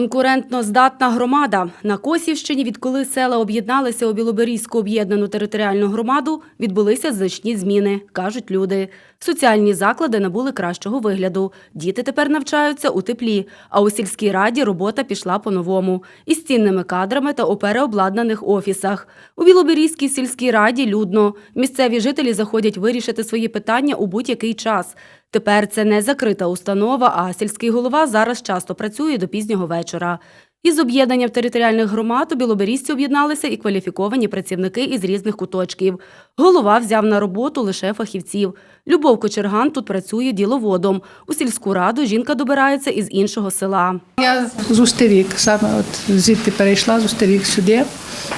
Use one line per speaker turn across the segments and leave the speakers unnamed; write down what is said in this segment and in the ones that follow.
Конкурентно здатна громада на Косівщині, відколи села об'єдналися у Білоберізьку об'єднану територіальну громаду, відбулися значні зміни, кажуть люди. Соціальні заклади набули кращого вигляду. Діти тепер навчаються у теплі. А у сільській раді робота пішла по-новому із цінними кадрами та у переобладнаних офісах. У Білоберізькій сільській раді людно. Місцеві жителі заходять вирішити свої питання у будь-який час. Тепер це не закрита установа, а сільський голова зараз часто працює до пізнього вечора. Із об'єднанням територіальних громад у Білоберізці об'єдналися і кваліфіковані працівники із різних куточків. Голова взяв на роботу лише фахівців. Любов Кочерган тут працює діловодом. У сільську раду жінка добирається із іншого села.
Я з Устерік, саме от звідти перейшла з Устерік сюди.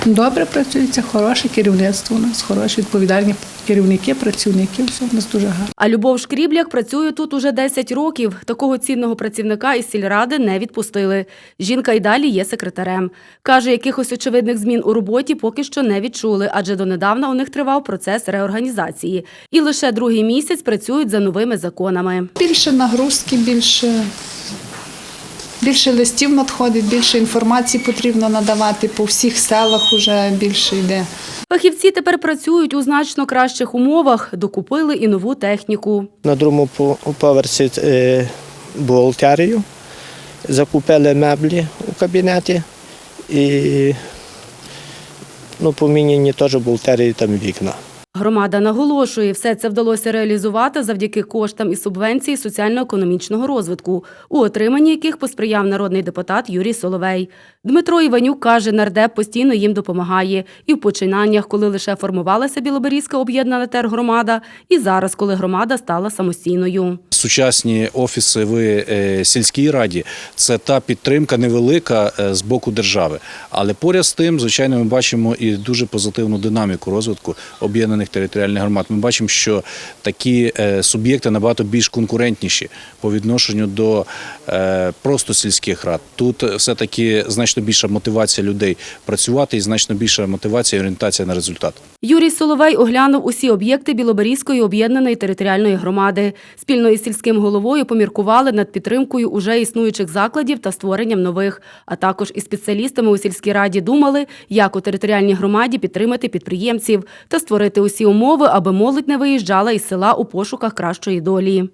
Добре працюється, хороше керівництво у нас, хороші відповідальні керівники, працівники, все у нас дуже гарно.
А Любов Шкрібляк працює тут уже 10 років. Такого цінного працівника із сільради не відпустили. Жінка й далі є секретарем. Каже, якихось очевидних змін у роботі поки що не відчули, адже донедавна у них тривав процес реорганізації. І лише другий місяць працюють за новими законами.
Більше нагрузки, більше, більше листів надходить, більше інформації потрібно надавати по всіх селах вже більше йде.
Фахівці тепер працюють у значно кращих умовах, докупили і нову техніку.
На другому по- поверсі е, бухгалтерію, закупили меблі у кабінеті і ну, поміняні теж бухгалтерії там вікна.
Громада наголошує, все це вдалося реалізувати завдяки коштам і субвенції соціально-економічного розвитку, у отриманні яких посприяв народний депутат Юрій Соловей. Дмитро Іванюк каже, нардеп постійно їм допомагає і в починаннях, коли лише формувалася Білоберізька об'єднана тергромада, і зараз, коли громада стала самостійною.
Сучасні офіси в е, сільській раді це та підтримка невелика е, з боку держави. Але поряд з тим, звичайно, ми бачимо і дуже позитивну динаміку розвитку об'єднаних територіальних громад. Ми бачимо, що такі е, суб'єкти набагато більш конкурентніші по відношенню до е, просто сільських рад. Тут все таки значно більша мотивація людей працювати і значно більша мотивація і орієнтація на результат.
Юрій Соловей оглянув усі об'єкти Білоберізької об'єднаної територіальної громади. Спільно із сільським головою поміркували над підтримкою уже існуючих закладів та створенням нових. А також із спеціалістами у сільській раді думали, як у територіальній громаді підтримати підприємців та створити усі умови, аби молодь не виїжджала із села у пошуках кращої долі.